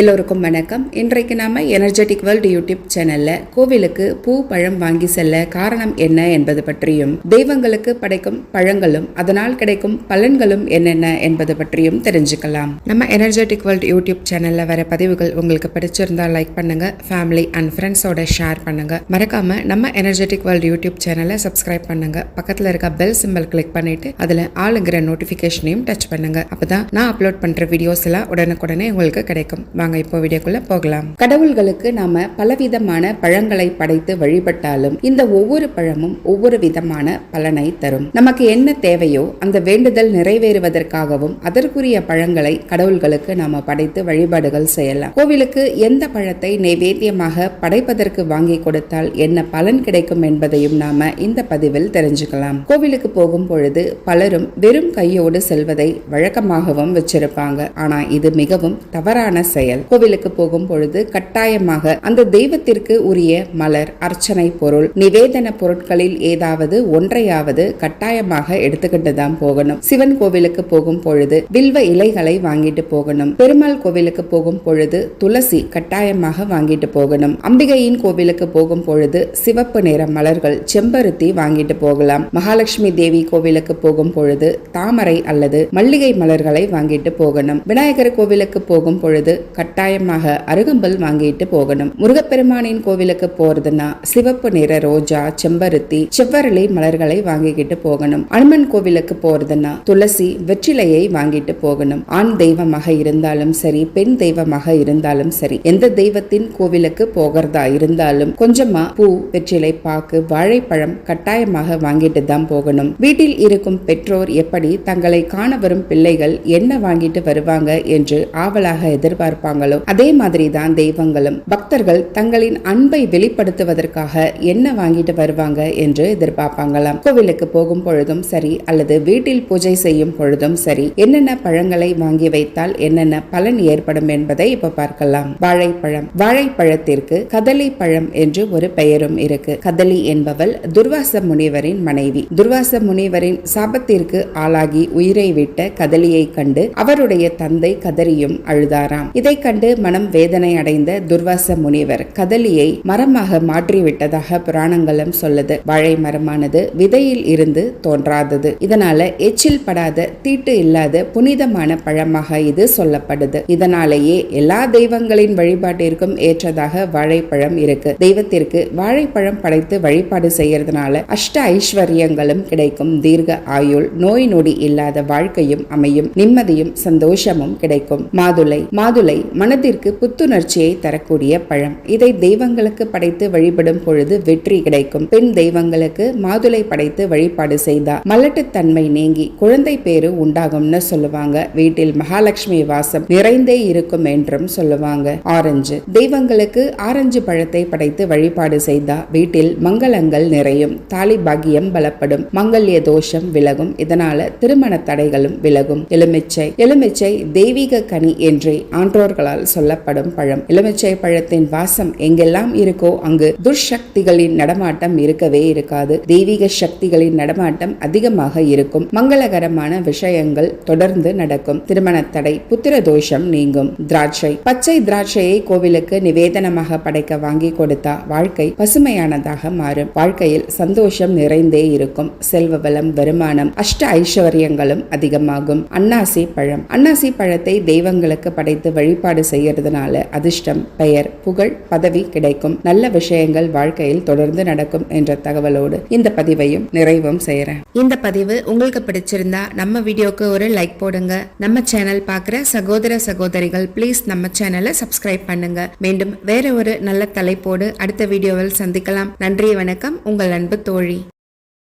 எல்லோருக்கும் வணக்கம். இன்றைக்கு நாம எனர்ஜெட்டிக் வேர்ல்டு யூடியூப் சேனல்ல கோவிலுக்கு பூ பழம் வாங்கி செல்ல காரணம் என்ன என்பது பற்றியும் தெய்வங்களுக்கு படைக்கும் பழங்களும் அதனால் கிடைக்கும் பலன்களும் என்னென்ன என்பது பற்றியும் தெரிஞ்சுக்கலாம். நம்ம எனர்ஜெட்டிக் வேர்ல்டு யூடியூப் சேனல்ல வர பதிவுகள் உங்களுக்கு பிடிச்சிருந்தா லைக் பண்ணுங்க ஃபேமிலி அண்ட் ஃப்ரெண்ட்ஸோட ஷேர் பண்ணுங்க. மறக்காம நம்ம எனர்ஜெட்டிக் வேர்ல்டு யூடியூப் சேனலை சப்ஸ்கிரைப் பண்ணுங்க. பக்கத்துல இருக்க பெல் சிம்பிள் கிளிக் பண்ணிட்டு அதுல ஆளுங்கிற நோட்டிபிகேஷனையும் டச் பண்ணுங்க. அப்பதான் நான் அப்லோட் பண்ற வீடியோஸ் எல்லாம் உடனுக்குடனே உங்களுக்கு கிடைக்கும். வாங்க இப்போ வீடியோக்குள்ள போகலாம். கடவுள்களுக்கு நாம பலவிதமான பழங்களை படைத்து வழிபட்டாலும் இந்த ஒவ்வொரு பழமும் ஒவ்வொரு விதமான பலனை தரும். நமக்கு என்ன தேவையோ அந்த வேண்டுதல் நிறைவேறுவதற்காகவும் அதற்குரிய பழங்களை கடவுள்களுக்கு நாம படைத்து வழிபாடுகள் செய்யலாம். கோவிலுக்கு எந்த பழத்தை நைவேத்தியமாக படைப்பதற்கு வாங்கி கொடுத்தால் என்ன பலன் கிடைக்கும் என்பதையும் நாம இந்த பதிவில் தெரிஞ்சுக்கலாம். கோவிலுக்கு போகும் பொழுது பலரும் வெறும் கையோடு செல்வதை வழக்கமாகவும் வச்சிருப்பாங்க. ஆனா இது மிகவும் தவறான செயல். கோவிலுக்கு போகும் பொழுது கட்டாயமாக அந்த தெய்வத்திற்கு உரிய மலர் அர்ச்சனை பொருள் நிவேதன பொருட்களில் ஏதாவது ஒன்றையாவது கட்டாயமாக எடுத்துக்கிட்டு தான் போகணும். சிவன் கோவிலுக்கு போகும் பொழுது வில்வ இலைகளை வாங்கிட்டு போகணும். பெருமாள் கோவிலுக்கு போகும் பொழுது துளசி கட்டாயமாக வாங்கிட்டு போகணும். அம்பிகையின் கோவிலுக்கு போகும் பொழுது சிவப்பு நிற மலர்கள் செம்பருத்தி வாங்கிட்டு போகலாம். மகாலட்சுமி தேவி கோவிலுக்கு போகும் பொழுது தாமரை அல்லது மல்லிகை மலர்களை வாங்கிட்டு போகணும். விநாயகர் கோவிலுக்கு போகும் பொழுது கட்டாயமாக அருகம்பல் வாங்கிட்டு போகணும். முருகப்பெருமானின் கோவிலுக்கு போறதுன்னா சிவப்பு நிற ரோஜா செம்பருத்தி செவ்வரளி மலர்களை வாங்கிக்கிட்டு போகணும். அனுமன் கோவிலுக்கு போறதுன்னா துளசி வெற்றிலையை வாங்கிட்டு போகணும். ஆண் தெய்வமாக இருந்தாலும் சரி பெண் தெய்வமாக இருந்தாலும் சரி எந்த தெய்வத்தின் கோவிலுக்கு போகிறதா இருந்தாலும் கொஞ்சமா பூ வெற்றிலை பாக்கு வாழைப்பழம் கட்டாயமாக வாங்கிட்டு தான் போகணும். வீட்டில் இருக்கும் பெற்றோர் எப்படி தங்களை காண வரும் பிள்ளைகள் என்ன வாங்கிட்டு வருவாங்க என்று ஆவலாக எதிர்பார்ப்பாங்க. இருக்காங்களோ அதே மாதிரி தான் தெய்வங்களும். பக்தர்கள் தங்களின் அன்பை வெளிப்படுத்துவதற்காக என்ன வாங்கிட்டு வருவாங்க என்று எதிர்பார்ப்பாங்களாம். கோவிலுக்கு போகும் பொழுதும் சரி அல்லது வீட்டில் பூஜை செய்யும் பொழுதும் சரி என்னென்ன பழங்களை வாங்கி வைத்தால் என்னென்ன பலன் ஏற்படும் என்பதை இப்ப பார்க்கலாம். வாழைப்பழம். வாழைப்பழத்திற்கு கதலி பழம் என்று ஒரு பெயரும் இருக்கு. கதலி என்பவள் துர்வாச முனிவரின் மனைவி. துர்வாச முனிவரின் சாபத்திற்கு ஆளாகி உயிரை விட்ட கதலியை கண்டு அவருடைய தந்தை கதறியும் அழுதாராம். இதை கண்டு மனம் வேதனை அடைந்த துர்வாச முனிவர் கதலியை மரமாக மாற்றிவிட்டதாக புராணங்களும் சொல்லுது. வாழை மரமானது விதையில் இருந்து தோன்றாதது. இதனால எச்சில் படாத தீட்டு இல்லாத புனிதமான பழமாக இது சொல்லப்படுது. இதனாலேயே எல்லா தெய்வங்களின் வழிபாட்டிற்கும் ஏற்றதாக வாழைப்பழம் இருக்கு. தெய்வத்திற்கு வாழைப்பழம் படைத்து வழிபாடு செய்யறதுனால அஷ்ட ஐஸ்வர்யங்களும் கிடைக்கும். தீர்க்க ஆயுள் நோய் நொடி இல்லாத வாழ்க்கையும் அமையும். நிம்மதியும் சந்தோஷமும் கிடைக்கும். மாதுளை மாதுளை மனதிற்கு புத்துணர்ச்சியை தரக்கூடிய பழம். இதை தெய்வங்களுக்கு படைத்து வழிபடும் பொழுது வெற்றி கிடைக்கும். பெண் தெய்வங்களுக்கு மாதுளை படைத்து வழிபாடு செய்தா. மலட்டுத்தன்மை நீங்கி குழந்தை பேரு உண்டாகும்னு சொல்லுவாங்க. வீட்டில் மகாலட்சுமி வாசம் நிறைந்தே இருக்கும் என்றும் சொல்லுவாங்க. ஆரஞ்சு. தெய்வங்களுக்கு ஆரஞ்சு பழத்தை படைத்து வழிபாடு செய்தா. வீட்டில் மங்களங்கள் நிறையும். தாலி பாகியம் பலப்படும். மங்கல்ய தோஷம் விலகும். இதனால திருமண தடைகளும் விலகும். எலுமிச்சை. எலுமிச்சை தெய்வீக கனி என்றே ஆன்றோர் ஆன்றோர்களால் சொல்லப்படும் பழம். எலுமிச்சை பழத்தின் வாசம் எங்கெல்லாம் இருக்கோ அங்கு துர்சக்திகளின் நடமாட்டம் இருக்கவே இருக்காது. தெய்வீக சக்திகளின் நடமாட்டம் அதிகமாக இருக்கும். மங்களகரமான விஷயங்கள் தொடர்ந்து நடக்கும். திருமண தடை புத்திர தோஷம் நீங்கும். திராட்சை. பச்சை திராட்சையை கோவிலுக்கு நிவேதனமாக படைக்க வாங்கி கொடுத்தா வாழ்க்கை பசுமையானதாக மாறும். வாழ்க்கையில் சந்தோஷம் நிறைந்தே இருக்கும். செல்வ வளம் வருமானம் அஷ்ட ஐஸ்வர்யங்களும் அதிகமாகும். அன்னாசி பழம். அன்னாசி பழத்தை தெய்வங்களுக்கு படைத்து வழிபாடு செய்யறதுனால அதிர்ஷ்டம் பெயர் புகழ் பதவி கிடைக்கும். நல்ல விஷயங்கள் வாழ்க்கையில் தொடர்ந்து நடக்கும் என்ற தகவலோடு இந்த பதிவையும் நிறைவும் செய்யறேன். இந்த பதிவு உங்களுக்கு பிடிச்சிருந்தா நம்ம வீடியோக்கு ஒரு லைக் போடுங்க. நம்ம சேனல் பார்க்குற சகோதர சகோதரிகள் ப்ளீஸ் நம்ம சேனலை சப்ஸ்கிரைப் பண்ணுங்க. மீண்டும் வேற ஒரு நல்ல தலைப்போடு அடுத்த வீடியோவில் சந்திக்கலாம். நன்றி வணக்கம். உங்கள் அன்பு தோழி.